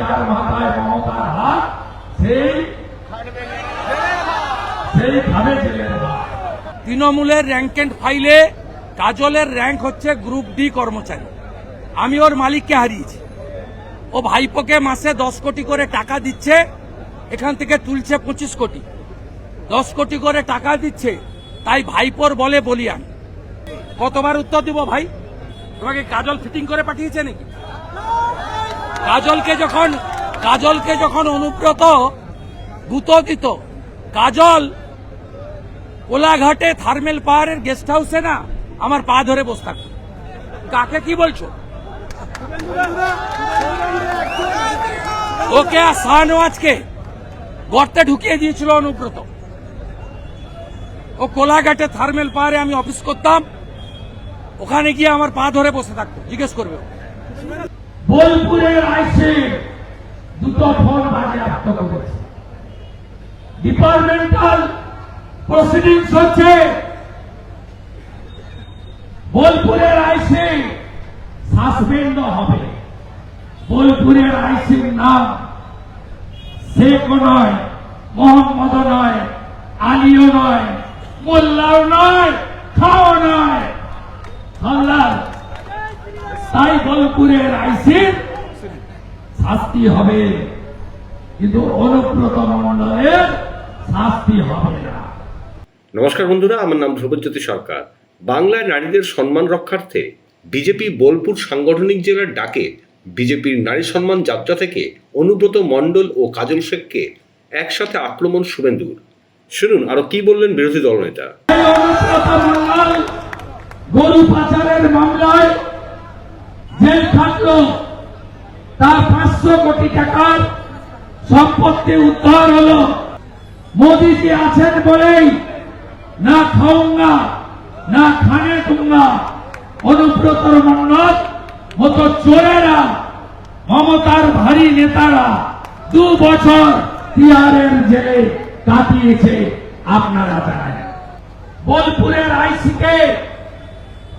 যার মাথায় মমতার হাত, সেই সেই খাবে ভাত তৃণমূলের র্যাঙ্ক এন্ড ফাইলে কাজলের র্যাঙ্ক হচ্ছে গ্রুপ ডি কর্মচারী। আমি ওর মালিককে হারিয়েছি। ও ভাইপোকে মাসে দশ কোটি করে টাকা দিচ্ছে, এখান থেকে তুলছে পঁচিশ কোটি। দশ কোটি করে টাকা দিচ্ছে, তাই ভাইপোর বলে বলিয়ান কতবার উত্তর দিব ভাই? তোমাকে কাজল ফিটিং করে পাঠিয়েছে নাকি? কাজলকে যখন কাজলকে যখন অনুব্রত গুঁতো দিত, কাজল কোলাঘাটে থার্মেল পাওয়ারের গেস্ট হাউসে না আমার পা ধরে বসে থাকতো। কাকে কি বলছো? ওকে আর শাহনওয়াজকে গর্তে ঢুকিয়ে দিয়েছিল অনুব্রত। ও কোলাঘাটে থার্মেল পাহাড়ে আমি অফিস করতাম, ওখানে গিয়ে আমার পা ধরে বসে থাকতো, জিজ্ঞেস করবে। বোলপুরের আইসি দুটো ফোন বাজেয়াপ্ত করেছে ডিপার্টমেন্টাল প্রসিডিংস হচ্ছে বোলপুরের আইসি সাসপেন্ড হবে। বোলপুরের আইসির নাম শেখ নয় মোহাম্মদ নয়, আলিও নয়, মোল্লাও নয়, খাও নয়। হাল্লার তাই বোলপুরের আইসির শাস্তি হবে। কিন্তু অনুব্রত মন্ডলের শাস্তি হবে না। নমস্কার বন্ধুরা আমার নাম ধ্রুবজ্যোতি সরকার। বাংলায় নারীদের সম্মান রক্ষার্থে বিজেপি বোলপুর সাংগঠনিক জেলার ডাকে বিজেপির নারী সম্মান যাত্রা থেকে অনুব্রত মণ্ডল ও কাজল শেখকে একসাথে আক্রমণ শুভেন্দুর। শুনুন আরও কি বললেন বিরোধী দলনেতা? গরু পাচারের খাটলো তার পাঁচশো কোটি টাকার সম্পত্তি উদ্ধার হলো। মোদিজি আছেন বলেই না খাউঙ্গা না খানে দুঙ্গা অনুব্রতর মন্ডল মতো চোরেরা, মমতার ভারী নেতারা দু বছর তিহারের জেলে কাটিয়েছে আপনারা জানেন। বোলপুরের আইসিকে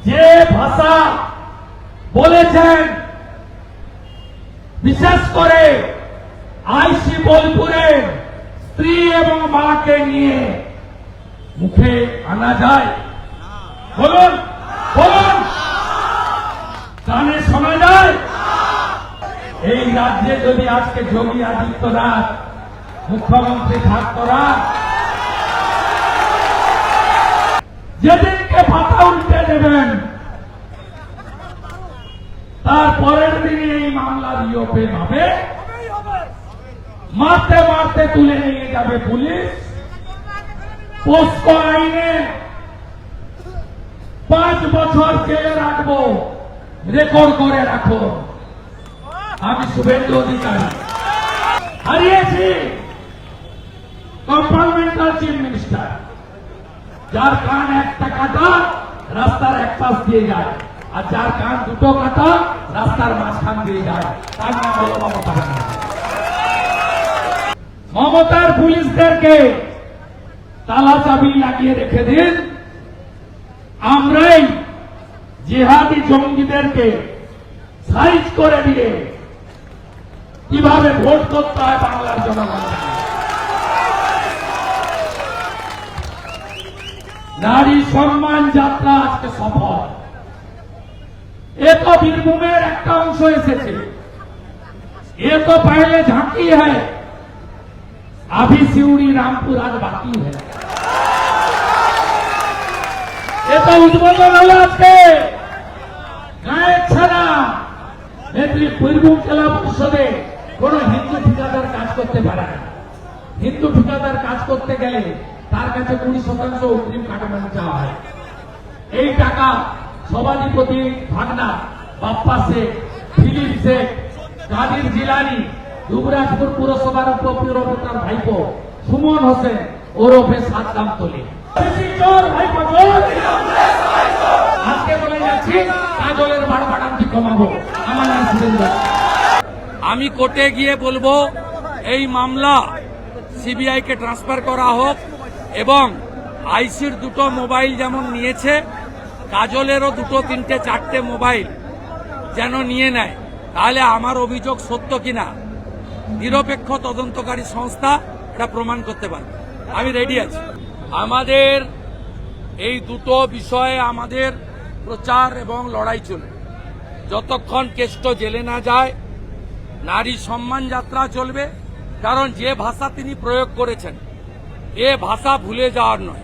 যে ভাষা বলেছেন বিশেষ করে আইসি বোলপুরের স্ত্রী এবং মাকে নিয়ে মুখে আনা যায়। বলুন বলুন। কানে শোনা যায়? এই রাজ্যে যদি আজকে যোগী আদিত্যনাথ মুখ্যমন্ত্রী থাকতরা যেদিনকে পাতা উল্টে দেবেন তার পরের দিনে এই মামলা রিওপেন হবে মারতে মারতে তুলে নিয়ে যাবে পুলিশ। পোস্কো আইনে পাঁচ বছর জেলে রাখব। রেকর্ড করে রাখো। আমি শুভেন্দু অধিকারী। হারিয়েছি। Compartmental chief minister. যার কান একটা কাটা রাস্তার এক পাশ দিয়ে যায়। আর যার কান দুটো কাটা, রাস্তার মাঝখান দিয়ে যায়। তার নাম হলো মমতা। মমতার পুলিশদেরকে তালা চাবি লাগিয়ে রেখে দিন। আমরাই জিহাদি জঙ্গিদেরকে সাইজ করে দিয়ে কীভাবে ভোট করতে হয় বাংলার জনগণ নারী সম্মান যাত্রা আজকে সফল। বীরভূমের একটা অংশ এসেছে এ তো पहले झांकी है अभी सिउड़ी रामपुर आज बाकी है এ তো উদ্বোধন হলো আজকে গায়ের ছাড়া মেদিনী বীরভূম জেলা পরিষদে কোন হিন্দু ঠিকাদার কাজ করতে পারে না হিন্দু ঠিকাদার কাজ করতে গেলে তার কাছে কুড়ি শতাংশ অগ্রিম কাটানো চাওয়া হয় এই টাকা সভাধিপতি ভাগনা বাপ্পা শেখ পুরসভার সুমন হোসেন, ওরফে সাদ্দাম তলি। কাজলের আমি কোর্টে গিয়ে বলব, এই মামলা সিবিআই কে ট্রান্সফার করা হোক এবং আইসির দুটো মোবাইল যেমন নিয়েছে, কাজলেরও দুটো, তিনটে, চারটে মোবাইল যেন নিয়ে নেয়। তাহলে আমার অভিযোগ সত্য কিনা? নিরপেক্ষ তদন্তকারী সংস্থা এটা প্রমাণ করতে পারবে। আমি রেডি আছি। আমাদের এই দুটো বিষয়ে আমাদের প্রচার এবং লড়াই চলবে যতক্ষণ কেষ্ট জেলে না যায়, নারী সম্মান যাত্রা চলবে, কারণ যে ভাষা তিনি প্রয়োগ করেছেন, এ ভাষা ভুলে যাওয়ার নয়।